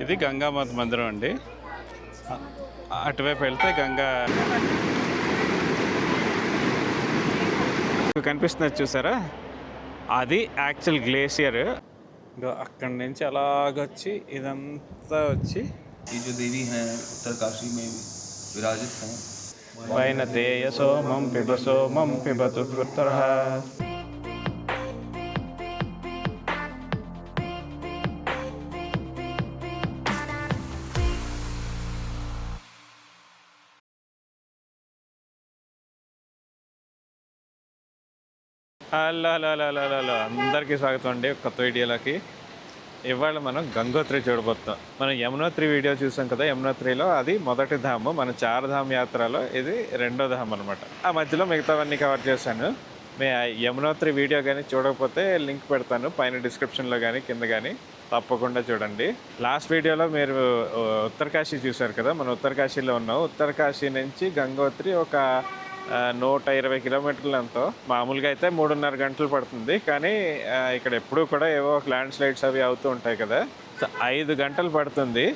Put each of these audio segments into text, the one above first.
ఇది గంగామాత మందిరం అండి అ- అటువైపు వెళ్తే గంగా మీకు కనిపిస్తున్నది చూసారా అది యాక్చువల్ గ్లేషియర్ అక్కడి నుంచి అలాగొచ్చి ఇదంతా వచ్చి ये जो देवी हैं उत्तरकाशी में विराजित हैं పైన తేయ సోమం పిబ సోమం hello hello hello hello hello అందరికీ స్వాగతం అండి కొత్త వీడియోలోకి. ఇవాళ మనం గంగోత్రి చూడబోతున్నాం. మనం యమునోత్రి వీడియో చూసాం కదా యమునోత్రిలో అది మొదటి ధాము మన చారధామ యాత్రలో ఇది రెండో ధామ్ అనమాట ఆ మధ్యలో మిగతావన్నీ కవర్ చేశాను. మీ యమునోత్రి వీడియో కానీ చూడకపోతే లింక్ పెడతాను పైన డిస్క్రిప్షన్లో కానీ కింద కానీ తప్పకుండా చూడండి. లాస్ట్ వీడియోలో మీరు ఉత్తరకాశీ చూశారు కదా మనం ఉత్తరకాశీలో ఉన్నాం. ఉత్తరకాశీ నుంచి గంగోత్రి ఒక నూట ఇరవై కిలోమీటర్లు ఎంతో మామూలుగా అయితే మూడున్నర గంటలు పడుతుంది. కానీ ఇక్కడ ఎప్పుడూ కూడా ఏవో ల్యాండ్ స్లైడ్స్ అవి అవుతూ ఉంటాయి కదా. సో ఐదు గంటలు పడుతుంది.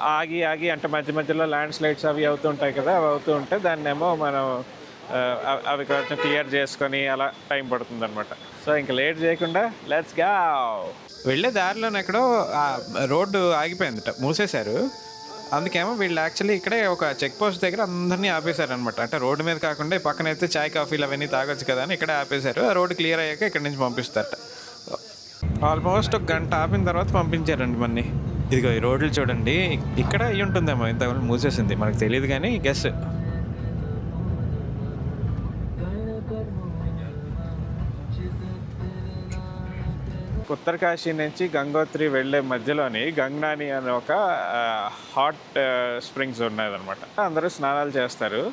ఆగి ఆగి అంటే మధ్య మధ్యలో ల్యాండ్ స్లైడ్స్ అవి అవుతూ ఉంటాయి కదా అవి అవుతూ ఉంటే దాన్ని ఏమో మనం అవి- అవి కొంచెం క్లియర్ చేసుకొని అలా టైం పడుతుంది అనమాట సో ఇంకా లేట్ చేయకుండా లెట్స్గా వెళ్ళే దారిలోనే ఎక్కడో రోడ్డు ఆగిపోయిందట మూసేశారు. అందుకేమో వీళ్ళు యాక్చువల్లీ ఇక్కడే ఒక చెక్ పోస్ట్ దగ్గర అందరినీ ఆపేశారనమాట అంటే రోడ్డు మీద కాకుండా పక్కన అయితే చాయ్ కాఫీలు అవన్నీ తాగొచ్చు కదా అని ఇక్కడే ఆపేశారు. ఆ రోడ్డు క్లియర్ అయ్యాక ఇక్కడ నుంచి పంపిస్తారట. ఆల్మోస్ట్ ఒక గంట ఆపిన తర్వాత పంపించారండి మన్ని. ఇదిగో ఈ రోడ్లు చూడండి. ఇక్కడ అయ్యి ఉంటుందేమో ఇంతకుముందు మూసేసింది. మనకు తెలియదు కానీ గెస్ ఉత్తరకాశీ నుంచి గంగోత్రి వెళ్ళే మధ్యలోని గంగనాని అనే ఒక హాట్ స్ప్రింగ్స్ ఉన్నాయన్నమాట అందరూ స్నానాలు చేస్తారు.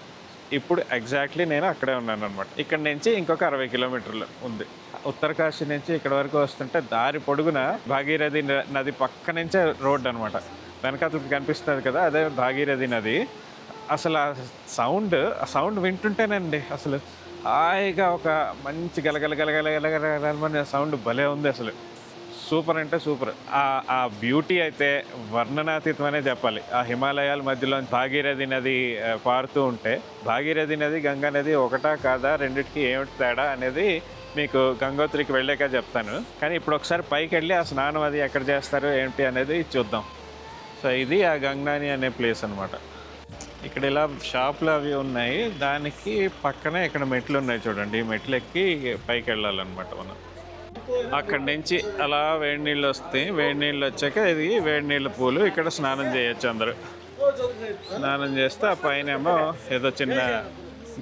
ఇప్పుడు ఎగ్జాక్ట్లీ నేను అక్కడే ఉన్నాను అనమాట ఇక్కడ నుంచి ఇంకొక అరవై కిలోమీటర్లు ఉంది. ఉత్తరకాశీ నుంచి ఇక్కడ వరకు వస్తుంటే దారి పొడుగున భాగీరథి న- నది పక్క నుంచే రోడ్ అనమాట వెనకాతలకి కనిపిస్తుంది కదా అదే భాగీరథి నది. అసలు ఆ సౌండ్ ఆ సౌండ్ వింటుంటేనండి అసలు హాయిగా ఒక మంచి గలగల సౌండ్ భలే ఉంది అసలు. సూపర్ అంటే సూపర్ ఆ బ్యూటీ అయితే వర్ణనాతీతమనే చెప్పాలి. ఆ హిమాలయాల మధ్యలో భాగీరథి నది పారుతూ ఉంటే భాగీరథి నది గంగా నది ఒకటా కాదా రెండిటికి ఏమిటి తేడా అనేది మీకు గంగోత్రికి వెళ్ళాక చెప్తాను. కానీ ఇప్పుడు ఒకసారి పైకి వెళ్ళి ఆ స్నానం అది ఎక్కడ చేస్తారు ఏంటి అనేది చూద్దాం. సో ఇది ఆ గంగాని అనే ప్లేస్ అనమాట ఇక్కడ ఇలా షాపులు అవి ఉన్నాయి. దానికి పక్కనే ఇక్కడ మెట్లు ఉన్నాయి చూడండి. ఈ మెట్లు ఎక్కి పైకి వెళ్ళాలన్నమాట మనం. అక్కడి నుంచి అలా వేడి నీళ్ళు వస్తాయి. వేడి నీళ్ళు వచ్చాక ఇది వేడి నీళ్ళ పూలు. ఇక్కడ స్నానం చేయొచ్చు అందరూ. స్నానం చేస్తే ఆ పైన ఏమో ఏదో చిన్న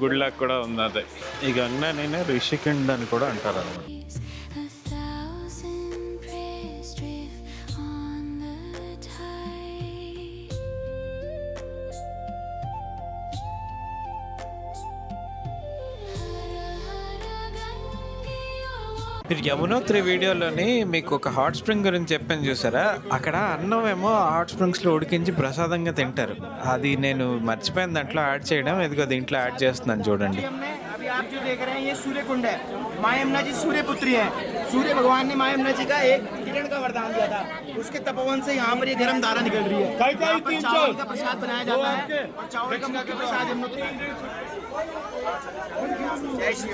గుడిలాగా కూడా ఉంది అది. ఈ నేను రిషికండ్ అని కూడా అంటారు అన్నమాట మీరు యమునోత్రి వీడియోలోని మీకు ఒక హాట్ స్ప్రింగ్ గురించి చెప్పాను చూసారా అక్కడ అన్నం ఏమో హాట్ స్ప్రింగ్స్లో ఉడికించి ప్రసాదంగా తింటారు అది నేను మర్చిపోయిన దాంట్లో యాడ్ చేయడం ఇదిగో దీంట్లో యాడ్ చేస్తున్నాను చూడండి हमने अभी आप जो देख रहे हैं ये सूर्य कुंड है माँ यमुना जी सूर्य पुत्री है सूर्य भगवान ने माँ यमुना जी का एक किरण का वरदान दिया था उसके तपोवन से यहाँ पर ये गर्म धारा निकल रही है यहाँ पर चावल का प्रसाद बनाया जाता है और चावल का मुख्य प्रसाद यमुनोत्री जय श्री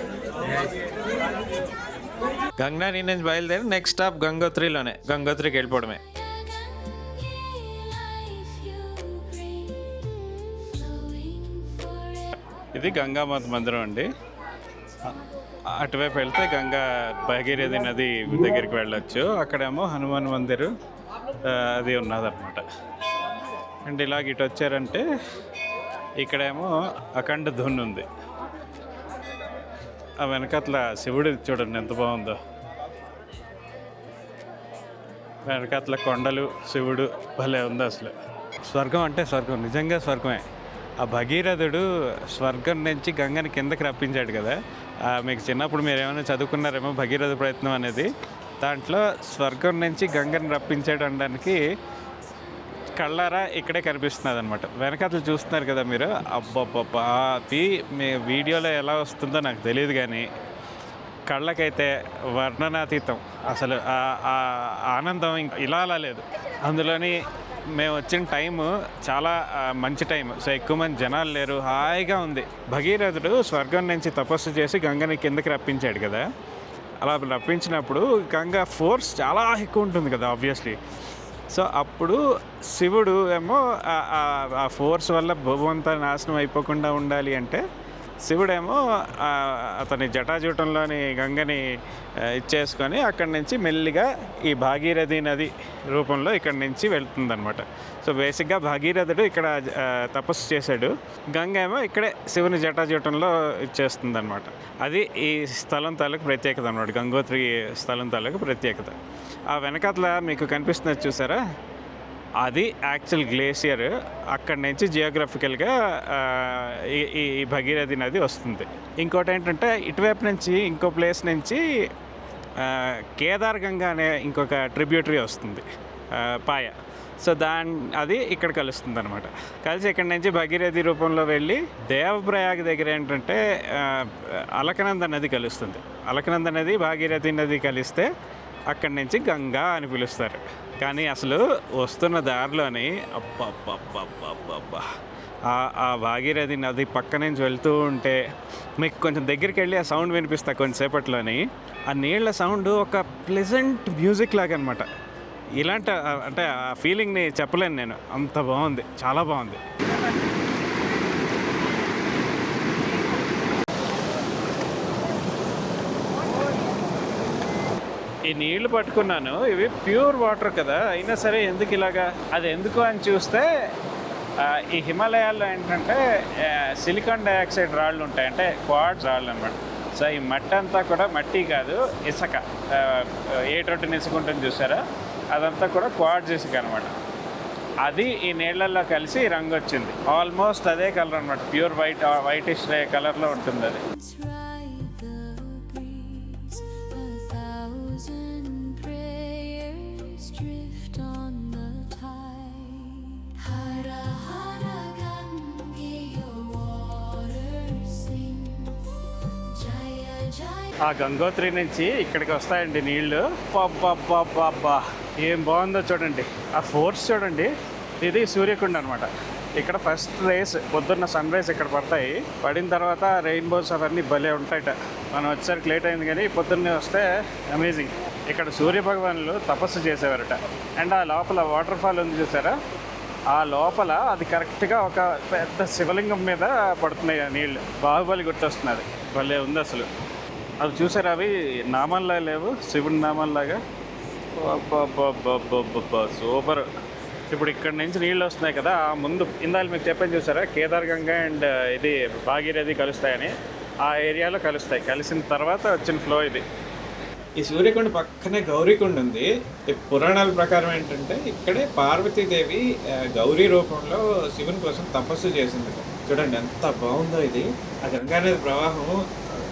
గంగాని నుంచి బయలుదేరి నెక్స్ట్ స్టాప్ గంగోత్రిలోనే. గంగోత్రికి వెళ్ళిపోవడమే. ఇది గంగామాత మందిరం అండి. అటువైపు వెళ్తే గంగా భగీరథి నది దగ్గరికి వెళ్ళొచ్చు. అక్కడేమో హనుమాన్ మందిర్ అది ఉన్నదన్నమాట. అండ్ ఇలాగ ఇటు వచ్చారంటే ఇక్కడేమో అఖండ ధున్ ఉంది ఆ వెనకట్ల శివుడు చూడండి ఎంత బాగుందో. వెనకట్ల కొండలు శివుడు భలే ఉంది అసలు. స్వర్గం అంటే స్వర్గం నిజంగా స్వర్గమే. ఆ భగీరథుడు స్వర్గం నుంచి గంగని కిందకి రప్పించాడు కదా. మీకు చిన్నప్పుడు మీరు ఏమైనా చదువుకున్నారేమో భగీరథ ప్రయత్నం అనేది. దాంట్లో స్వర్గం నుంచి గంగని రప్పించాడు అనడానికి కళ్ళారా ఇక్కడే కనిపిస్తున్నది అనమాట వెనకతలు చూస్తున్నారు కదా మీరు? అబ్బబ్బబ్బా అది మీ వీడియోలో ఎలా వస్తుందో నాకు తెలియదు కానీ కళ్ళకైతే వర్ణనాతీతం. అసలు ఆ- ఆనందం ఇలా అలా లేదు. అందులోని మేము వచ్చిన టైము చాలా మంచి టైం సో ఎక్కువ మంది జనాలు లేరు. హాయిగా ఉంది. భగీరథుడు స్వర్గం నుంచి తపస్సు చేసి గంగని కిందకి రప్పించాడు కదా. అలా రప్పించినప్పుడు గంగ ఫోర్స్ చాలా ఎక్కువ ఉంటుంది కదా ఆబ్వియస్లీ సో అప్పుడు శివుడు ఏమో ఆ- ఫోర్స్ వల్ల భూమి అంతా నాశనం అయిపోకుండా ఉండాలి అంటే శివుడేమో అతని జటాజూటంలోని గంగని ఇచ్చేసుకొని అక్కడి నుంచి మెల్లిగా ఈ భాగీరథి నది రూపంలో ఇక్కడి నుంచి వెళ్తుందనమాట సో బేసిక్గా భాగీరథుడు ఇక్కడ తపస్సు చేశాడు. గంగ ఏమో ఇక్కడే శివుని జటాజూటంలో ఇచ్చేస్తుంది అది ఈ స్థలం తాలూకు ప్రత్యేకత అనమాట గంగోత్రి స్థలం తాలూకు ప్రత్యేకత. ఆ వెనకాతల మీకు కనిపిస్తున్నది చూసారా? అది యాక్చువల్ గ్లేషియర్. అక్కడి నుంచి జియోగ్రఫికల్గా ఈ ఈ భగీరథి నది వస్తుంది. ఇంకోటి ఏంటంటే ఇటువైపు నుంచి ఇంకో ప్లేస్ నుంచి కేదార్ గంగా అనే ఇంకొక ట్రిబ్యూటరీ వస్తుంది పాయ. సో దాని అది ఇక్కడ కలుస్తుంది అనమాట కలిసి ఇక్కడ నుంచి భగీరథి రూపంలో వెళ్ళి దేవప్రయాగ దగ్గర ఏంటంటే అలకనంద నది కలుస్తుంది. అలకనంద నది భాగీరథి నది కలిస్తే అక్కడి నుంచి గంగా అని పిలుస్తారు. కానీ అసలు వస్తున్న దారిలోని అబ్బబ్బబ్బబ్బబ్బబ్బా. ఆ భాగీరథి నది పక్క నుంచి వెళ్తూ ఉంటే మీకు కొంచెం దగ్గరికి వెళ్ళి ఆ సౌండ్ వినిపిస్తా కొంచెంసేపట్లోని. ఆ నీళ్ళ సౌండ్ ఒక ప్లెజెంట్ మ్యూజిక్ లాగా అనమాట ఇలాంటి అంటే ఆ ఫీలింగ్ని చెప్పలేను నేను. అంత బాగుంది. చాలా బాగుంది. ఈ నీళ్ళు పట్టుకున్నాను. ఇవి ప్యూర్ వాటర్ కదా. అయినా సరే ఎందుకు ఇలాగా? అది ఎందుకు అని చూస్తే ఈ హిమాలయాల్లో ఏంటంటే సిలికాన్ డైఆక్సైడ్ రాళ్ళు ఉంటాయి. అంటే క్వాడ్స్ రాళ్ళు అనమాట సో ఈ మట్టి అంతా కూడా మట్టి కాదు ఇసుక. ఆ, ఏ రొట్టెని ఇసుక ఉంటుంది చూసారా? అదంతా కూడా క్వాడ్స్ ఇసుక అనమాట అది ఈ నీళ్ళల్లో కలిసి రంగు వచ్చింది. ఆల్మోస్ట్ అదే కలర్ అనమాట ప్యూర్ వైట్ వైటిష్ కలర్లో ఉంటుంది అది ఆ గంగోత్రి నుంచి ఇక్కడికి వస్తాయండి నీళ్ళు. బాబ్బా ఏం బాగుందో చూడండి. ఆ ఫోర్స్ చూడండి. ఇది సూర్యకుండ అనమాట ఇక్కడ ఫస్ట్ రేస్ పొద్దున్న సన్ రైజ్ ఇక్కడ పడతాయి. పడిన తర్వాత రెయిన్బోస్ అవన్నీ భలే ఉంటాయట. మనం వచ్చేసరికి లేట్ అయింది కానీ పొద్దున్నే వస్తే అమేజింగ్. ఇక్కడ సూర్య భగవానులు తపస్సు చేసేవారట. అండ్ ఆ లోపల వాటర్ ఫాల్ ఉంది చూసారా? ఆ లోపల అది కరెక్ట్గా ఒక పెద్ద శివలింగం మీద పడుతున్నాయి ఆ నీళ్ళు బాహుబలి గుర్తొస్తున్నది. భలే ఉంది అసలు. అవి చూసారు అవి? నామాల్లా లేవు. శివుడి నామాల్లాగా. సూపర్. ఇప్పుడు ఇక్కడ నుంచి నీళ్ళు వస్తున్నాయి కదా ఆ ముందు ఇందాలు మీకు చెప్పని చూసారా? కేదార్ గంగా అండ్ ఇది భాగీరథి కలుస్తాయని. ఆ ఏరియాలో కలుస్తాయి. కలిసిన తర్వాత వచ్చిన ఫ్లో ఇది. ఈ సూర్యకొండ పక్కనే గౌరీకొండ ఉంది. పురాణాల ప్రకారం ఏంటంటే ఇక్కడే పార్వతీదేవి గౌరీ రూపంలో శివుని కోసం తపస్సు చేసింది. చూడండి ఎంత బాగుందో ఇది. ఆ గంగానది ప్రవాహం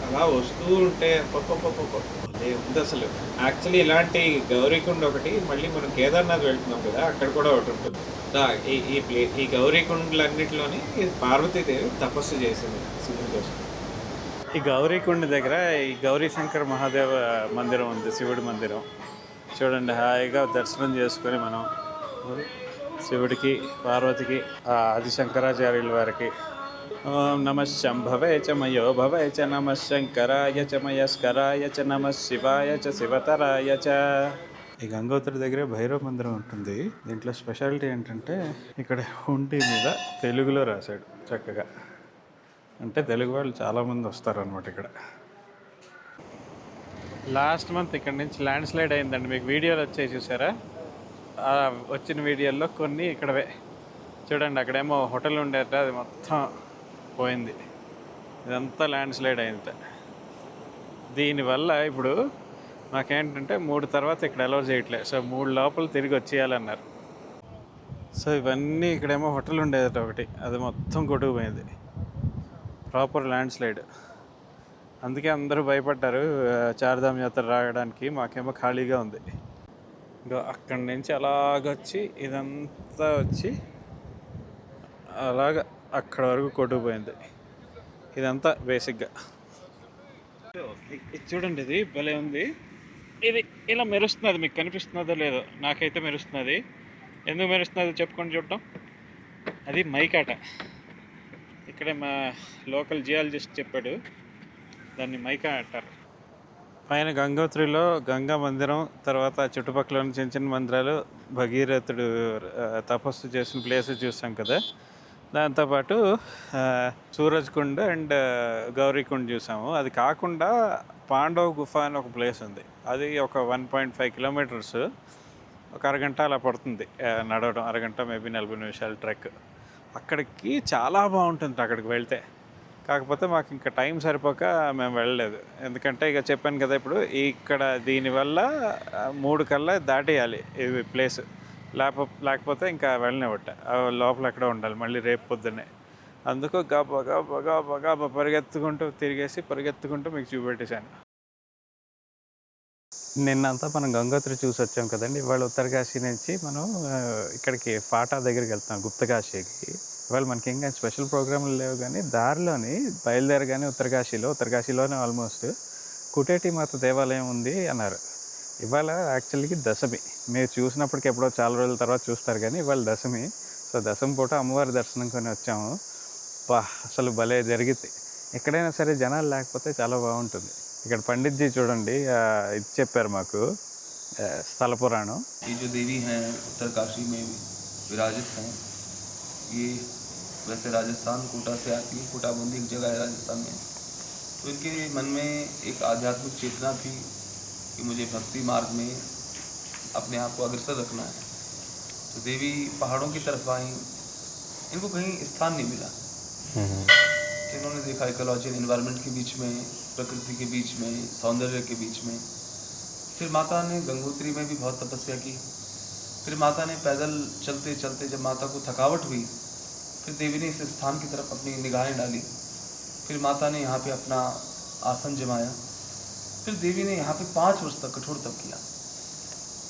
అలా వస్తూ ఉంటే భలే ఉంది అసలు. యాక్చువల్లీ ఇలాంటి గౌరీకుండ ఒకటి మళ్ళీ మనం కేదార్నాథ్ వెళ్తున్నాం కదా అక్కడ కూడా ఒకటి ఉంటుంది. ఈ ఈ ప్లే ఈ గౌరీకుండలన్నింటిలోని పార్వతీదేవి తపస్సు చేసింది శివుని కోసం. ఈ గౌరీకుండ దగ్గర ఈ గౌరీ శంకర్ మహాదేవ మందిరం ఉంది శివుడి మందిరం. చూడండి హాయిగా దర్శనం చేసుకొని మనం శివుడికి పార్వతికి ఆది శంకరాచార్యుల వారికి ఓం నమ శంభవే చ మయో భవే చ నమ శంకరాయ చ మయస్కరాయ చ నమ శివాయ చ శివతరాయ చ. ఈ గంగోత్రి దగ్గర భైరవ మందిరం ఉంటుంది. దీంట్లో స్పెషాలిటీ ఏంటంటే ఇక్కడ హుండీ మీద తెలుగులో రాశాడు చక్కగా. అంటే తెలుగు వాళ్ళు చాలామంది వస్తారనమాట ఇక్కడ. లాస్ట్ మంత్ ఇక్కడ నుంచి ల్యాండ్ స్లైడ్ అయిందండి. మీకు వీడియోలు వచ్చాయి చూసారా? ఆ వచ్చిన వీడియోల్లో కొన్ని ఇక్కడవే. చూడండి అక్కడేమో హోటల్ ఉండేట అది మొత్తం పోయింది. ఇదంతా ల్యాండ్ స్లైడ్ అయింది. దీనివల్ల ఇప్పుడు మాకేంటంటే మూడు తర్వాత ఇక్కడ అలౌ చేయట్లే. సో మూడు లోపల తిరిగి వచ్చేయాలన్నారు. సో ఇవన్నీ ఇక్కడేమో హోటల్ ఉండేది ఒకటి. అది మొత్తం కొట్టుకుపోయింది. ప్రాపర్ ల్యాండ్ స్లైడ్ అందుకే అందరూ భయపడ్డారు ఆ, చార్ధామ్ యాత్ర రావడానికి మాకేమో ఖాళీగా ఉంది. ఇంకా అక్కడి నుంచి అలాగొచ్చి ఇదంతా వచ్చి అలాగా అక్కడ వరకు కొట్టుకుపోయింది. ఇదంతా బేసిక్గా. ఇది చూడండి ఇది భలే ఉంది. ఇది ఇలా మెరుస్తున్నది మీకు కనిపిస్తున్నదో లేదో. నాకైతే మెరుస్తున్నది. ఎందుకు మెరుస్తున్నదో చెప్పుకొని చూడటం అది మైకాట. ఇక్కడే మా లోకల్ జియాలజిస్ట్ చెప్పాడు దాన్ని మైకా అంటారు. పైన గంగోత్రిలో గంగా మందిరం తర్వాత చుట్టుపక్కల చిన్న చిన్న మందిరాలు భగీరథుడు తపస్సు చేసిన ప్లేస్ చూసాం కదా. దాంతోపాటు సూరజ్ కుండ్ అండ్ గౌరీకుండ్ చూసాము. అది కాకుండా పాండవ్ గుఫ అని ఒక ప్లేస్ ఉంది. అది ఒక వన్ పాయింట్ ఫైవ్ కిలోమీటర్స్ ఒక అరగంట అలా పడుతుంది నడవడం. అరగంట మేబీ నలభై నిమిషాల ట్రెక్. అక్కడికి చాలా బాగుంటుంది అక్కడికి వెళ్తే. కాకపోతే మాకు ఇంకా టైం సరిపోక మేము వెళ్ళలేదు. ఎందుకంటే ఇక చెప్పాను కదా ఇప్పుడు ఇక్కడ దీనివల్ల మూడు కల్లా దాటేయాలి ఇది ప్లేస్. లేకపో లేకపోతే ఇంకా వెళ్ళనివ్వట లోపల ఎక్కడ ఉండాలి మళ్ళీ రేపు పొద్దున్నే. అందుకు గబ గబ గబ గబ పరిగెత్తుకుంటూ తిరిగేసి పరిగెత్తుకుంటూ మీకు చూపెట్టేశాను. నిన్నంతా మనం గంగోత్రి చూసి వచ్చాం కదండి. ఇవాళ ఉత్తరకాశీ నుంచి మనం ఇక్కడికి ఫాటా దగ్గరికి వెళ్తాం గుప్తకాశీకి. ఇవాళ మనకి ఇంకా స్పెషల్ ప్రోగ్రాంలు లేవు కానీ దారిలోని బయలుదేరగానే ఉత్తరకాశీలో ఉత్తరకాశీలోనే ఆల్మోస్ట్ కుటేటి మాత దేవాలయం ఉంది అన్నారు. ఇవాళ యాక్చువల్గా దశమి మీరు చూసినప్పటికి ఎప్పుడో చాలా రోజుల తర్వాత చూస్తారు కానీ ఇవాళ దశమి సో దశమి పూట అమ్మవారి దర్శనం కొని వచ్చాము బా అసలు భలే జరిగింది ఎక్కడైనా సరే జనాలు లేకపోతే చాలా బాగుంటుంది ఇక్కడ పండిట్జీ చూడండి ఆ, ఇది చెప్పారు మాకు ఆ, స్థల పురాణం ये जो देवी हैं उत्तरकाशी में विराजित हैं ये वैसे राजस्थान कोटा से आती है कोटाबंदी एक जगह है राजस्थान में तो इनके मन में एक आध्यात्मिक चेतना थी कि मुझे भक्ति मार्ग में अपने आप को अग्रसर रखना है। तो देवी पहाड़ों की तरफ़ आई इनको कहीं स्थान नहीं मिला। तो इन्होंने देखा इकोलॉजी इन्वायरमेंट के बीच में प्रकृति के बीच में सौंदर्य के बीच में। फिर माता ने गंगोत्री में भी बहुत तपस्या की। फिर माता ने पैदल चलते चलते जब माता को थकावट हुई फिर देवी ने इस स्थान की तरफ़ अपनी निगाहें डाली। फिर माता ने यहाँ पे अपना आसन जमाया। फिर देवी ने यहाँ पे पाँच वर्ष तक कठोर तप किया।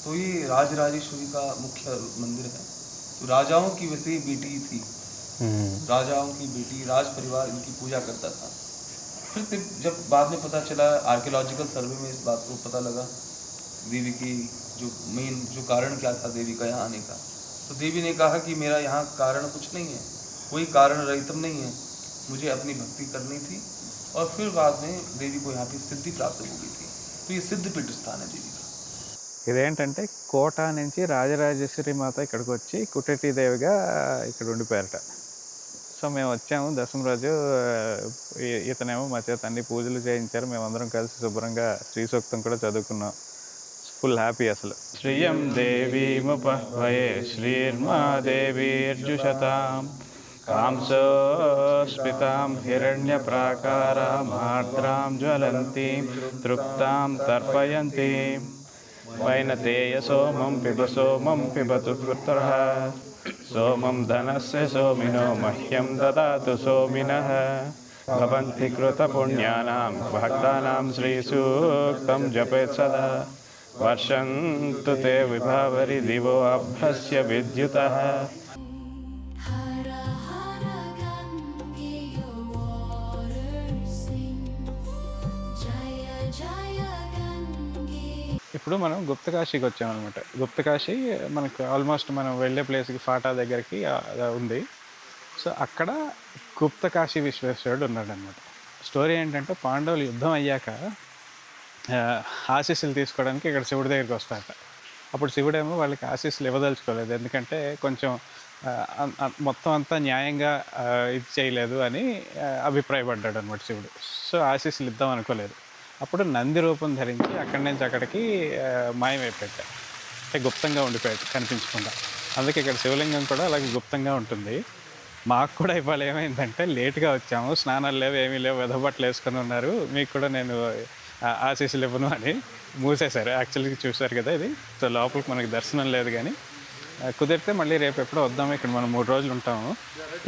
तो ये राजराजेश्वरी का मुख्य मंदिर है। तो राजाओं की वैसे ही बेटी थी। राजाओं की बेटी राज परिवार इनकी पूजा करता था। फिर जब बाद में पता चला आर्कियोलॉजिकल सर्वे में इस बात को पता लगा देवी की जो मेन जो कारण क्या था देवी का यहाँ आने का। तो देवी ने कहा कि मेरा यहाँ कारण कुछ नहीं है। कोई कारण रहितम नहीं है। मुझे अपनी भक्ति करनी थी। और फिर बाद में देवी को यहाँ पे सिद्धि प्राप्त हो गई थी तो ये सिद्धपीठ स्थान है देवी का ఇదేంటంటే కోట నుంచి రాజరాజేశ్వరి మాత ఇక్కడికి వచ్చి కుటేటి దేవిగా ఇక్కడ ఉండిపోయారట సో మేము వచ్చాము దశమ రోజు ఆ, ఈ- ఇతనేమో మా చేత అన్ని పూజలు చేయించారు మేమందరం కలిసి శుభ్రంగా శ్రీ సూక్తం కూడా చదువుకున్నాం ఫుల్ హ్యాపీ అసలు శ్రియం దేవీముపహ్వయే శ్రీర్మా దేవీర్జుషతాం कांसोऽस्मितां हिरण्यप्राकारामार्द्रां ज्वलन्तीं तृप्तां तर्पयन्तीं। वैनतेय सोमं पिब सोमं पिबतु पुत्रः। सोमं धनस्य सोमिनो मह्यं ददातु सोमिनः। भवन्ति कृतपुण्यानां भक्तानां श्रीसूक्तं जपेत् सदा वर्षन्तु ते विभावरि दिवो अभ्रस्य विद्युतः। ఇప్పుడు మనం గుప్తకాశీకి వచ్చామన్నమాట గుప్తకాశీ మనకు ఆల్మోస్ట్ మనం వెళ్ళే ప్లేస్కి ఫాటా దగ్గరికి ఉంది. సో అక్కడ గుప్తకాశీ విశ్వేశ్వరుడు ఉన్నాడనమాట స్టోరీ ఏంటంటే పాండవులు యుద్ధం అయ్యాక ఆశీస్సులు తీసుకోవడానికి ఇక్కడ శివుడి దగ్గరికి వస్తారట. అప్పుడు శివుడేమో వాళ్ళకి ఆశీస్సులు ఇవ్వదలుచుకోలేదు. ఎందుకంటే కొంచెం మొత్తం అంతా న్యాయంగా ఇది చేయలేదు అని అభిప్రాయపడ్డాడు అనమాట శివుడు. సో ఆశీస్సులు ఇద్దాం అనుకోలేదు. అప్పుడు నంది రూపం ధరించి అక్కడి నుంచి అక్కడికి మాయమైపోయాడు అంటే గుప్తంగా ఉండిపోయాడు కనిపించకుండా. అందుకే ఇక్కడ శివలింగం కూడా అలాగే గుప్తంగా ఉంటుంది. మాకు కూడా ఇవాళ ఏమైందంటే లేట్గా వచ్చాము స్నానాలు లేవు ఏమీ లేవు వెదబట్టలు వేసుకొని ఉన్నారు. మీకు కూడా నేను ఆశీస్సులు ఇవ్వను అని మూసేశారు. యాక్చువల్గా చూశారు కదా ఇది. సో లోపలికి మనకి దర్శనం లేదు కానీ కుదిరితే మళ్ళీ రేపు ఎప్పుడో వద్దాము. ఇక్కడ మనం మూడు రోజులు ఉంటాము.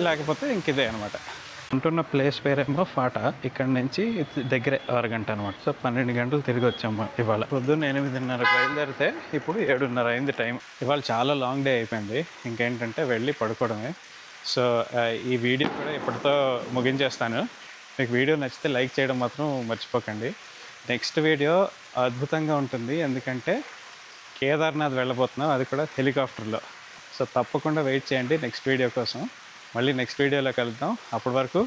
లేకపోతే ఇంక ఇదే అనమాట ఉంటున్న ప్లేస్ పేరేమో ఫాటా. ఇక్కడ నుంచి దగ్గరే అరగంట అనమాట సో పన్నెండు గంటలు తిరిగి వచ్చాము ఇవాళ. పొద్దున్న ఎనిమిదిన్నర బయలుదేరితే ఇప్పుడు ఏడున్నర అయింది టైం. ఇవాళ చాలా లాంగ్ డే అయిపోయింది. ఇంకేంటంటే వెళ్ళి పడుకోవడమే. సో ఈ వీడియో కూడా ఇప్పటితో ముగించేస్తాను. మీకు వీడియో నచ్చితే లైక్ చేయడం మాత్రం మర్చిపోకండి. నెక్స్ట్ వీడియో అద్భుతంగా ఉంటుంది. ఎందుకంటే కేదార్నాథ్ వెళ్ళబోతున్నాం. అది కూడా హెలికాప్టర్లో. సో తప్పకుండా వెయిట్ చేయండి నెక్స్ట్ వీడియో కోసం. మళ్ళీ నెక్స్ట్ వీడియోలో కలుద్దాం. అప్పటి వరకు